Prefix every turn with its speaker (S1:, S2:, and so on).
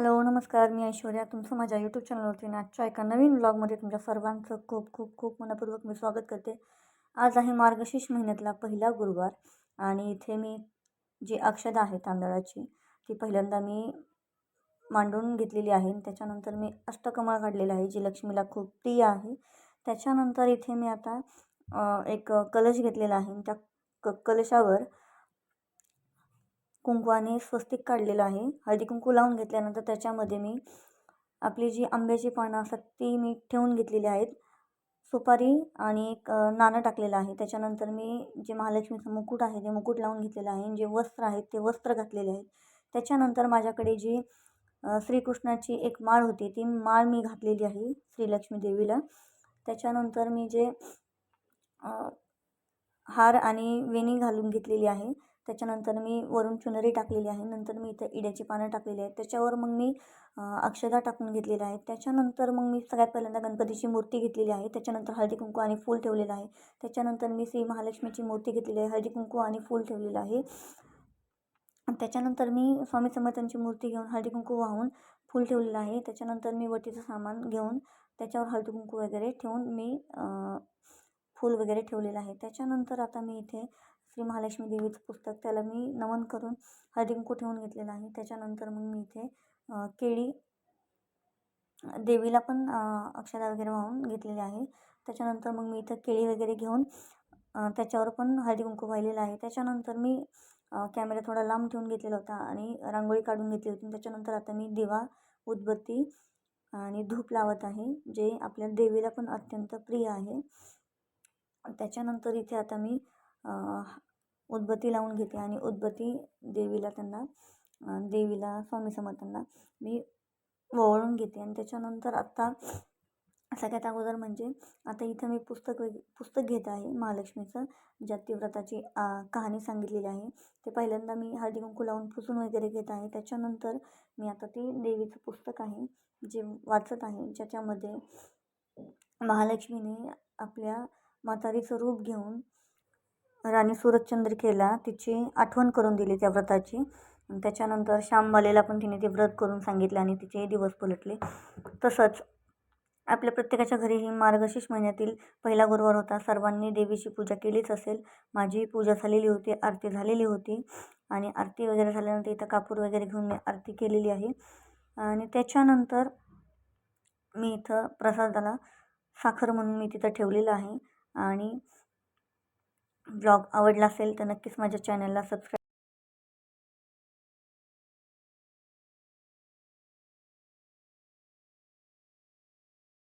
S1: Hello नमस्कार. मी ऐश्वर्या. तुमचं माझ्या यूट्यूब चॅनलवरती आणि आजच्या एका नवीन ब्लॉगमध्ये तुमच्या सर्वांचं खूप खूप खूप मनपूर्वक मी स्वागत करते. आज आहे मार्गशीर्ष महिन्यातला पहिला गुरुवार आणि इथे मी जी अक्षदा आहे तांदळाची ती पहिल्यांदा मी मांडून घेतलेली आहे. त्याच्यानंतर मी अष्टकमळ काढलेलं आहे जी लक्ष्मीला खूप प्रिय आहे. त्याच्यानंतर इथे मी आता एक कलश घेतलेला आहे. त्या क कलशावर कुंकवाने स्वस्तिक काढलेलं आहे. हळदी कुंकू लावून घेतल्यानंतर त्याच्यामध्ये मी आपली जी आंब्याची पानं असतात ती मी ठेवून घेतलेली आहेत. सुपारी आणि एक नाणं टाकलेलं आहे. त्याच्यानंतर मी जे महालक्ष्मीचं मुकुट आहे ते मुकुट लावून घेतलेलं आहे. जे वस्त्र आहेत ते वस्त्र घातलेले आहेत. त्याच्यानंतर माझ्याकडे जी श्रीकृष्णाची एक माळ होती ती माळ मी घातलेली आहे श्रीलक्ष्मी देवीला. त्याच्यानंतर मी जे हार आणि वेणी घालून घेतलेली आहे त्याच्यानंतर मी वरून चुनरी टाकलेली आहे. नंतर मी इथं इड्याची पानं टाकलेली आहेत. त्याच्यावर मग मी अक्षदा टाकून घेतलेल्या आहेत. त्याच्यानंतर मग मी सगळ्यात पहिल्यांदा गणपतीची मूर्ती घेतलेली आहे. त्याच्यानंतर हळदी कुंकू आणि फूल ठेवलेलं आहे. त्याच्यानंतर मी श्री महालक्ष्मीची मूर्ती घेतलेली आहे. हळदी कुंकू आणि फूल ठेवलेलं आहे. त्याच्यानंतर मी स्वामी समर्थांची मूर्ती घेऊन हळदी कुंकू वाहून फूल ठेवलेलं आहे. त्याच्यानंतर मी वटीचं सामान घेऊन त्याच्यावर हळदी कुंकू वगैरे ठेवून मी फूल वगैरे ठेवलेलं आहे. त्याच्यानंतर आता मी इथे श्री महालक्ष्मी देवीचं पुस्तक त्याला मी नमन करून हळदी ठेवून घेतलेलं आहे. त्याच्यानंतर मग मी इथे केळी देवीला पण अक्षदा वगैरे वाहून घेतलेली आहे. त्याच्यानंतर मग मी इथं केळी वगैरे घेऊन त्याच्यावर पण हळदी कुंकू वाहिलेलं आहे. त्याच्यानंतर मी कॅमेरा थोडा लांब ठेवून घेतलेला होता आणि रांगोळी काढून घेतली होती. त्याच्यानंतर आता मी दिवा उदबत्ती आणि धूप लावत आहे जे आपल्या देवीला पण अत्यंत प्रिय आहे. त्याच्यानंतर इथे आता मी उदबत्ती लावून घेते आणि उदबत्ती देवीला त्यांना देवीला स्वामी समर्थांना मी ओवाळून घेते. आणि त्याच्यानंतर आत्ता सगळ्यात अगोदर म्हणजे आता इथं मी पुस्तक वेग पुस्तक घेत आहे महालक्ष्मीचं ज्यात ती व्रताची कहाणी सांगितलेली आहे. ते पहिल्यांदा मी हळदी कुंकू लावून पुसून वगैरे घेत आहे. त्याच्यानंतर मी आता ती देवीचं पुस्तक आहे जे वाचत आहे ज्याच्यामध्ये महालक्ष्मीने आपल्या म्हातारीचं रूप घेऊन राणी सूरजचंद्रिकेला तिची आठवण करून दिली त्या व्रताची. त्याच्यानंतर श्यामबालेला पण तिने ते व्रत करून सांगितलं आणि तिचे दिवस पलटले. तसंच आपल्या प्रत्येकाच्या घरी ही मार्गशीर्ष महिन्यातील पहिला गुरुवार होता. सर्वांनी देवीची पूजा केलीच असेल. माझी पूजा झालेली होती आरती झालेली होती. आणि आरती वगैरे झाल्यानंतर इथं कापूर वगैरे घेऊन मी आरती केलेली आहे. आणि त्याच्यानंतर मी इथं प्रसादाला साखर म्हणून मी तिथं ठेवलेलं आहे. आणि ब्लॉग आवडला असेल तर नक्कीच माझ्या चॅनलला सबस्क्राईब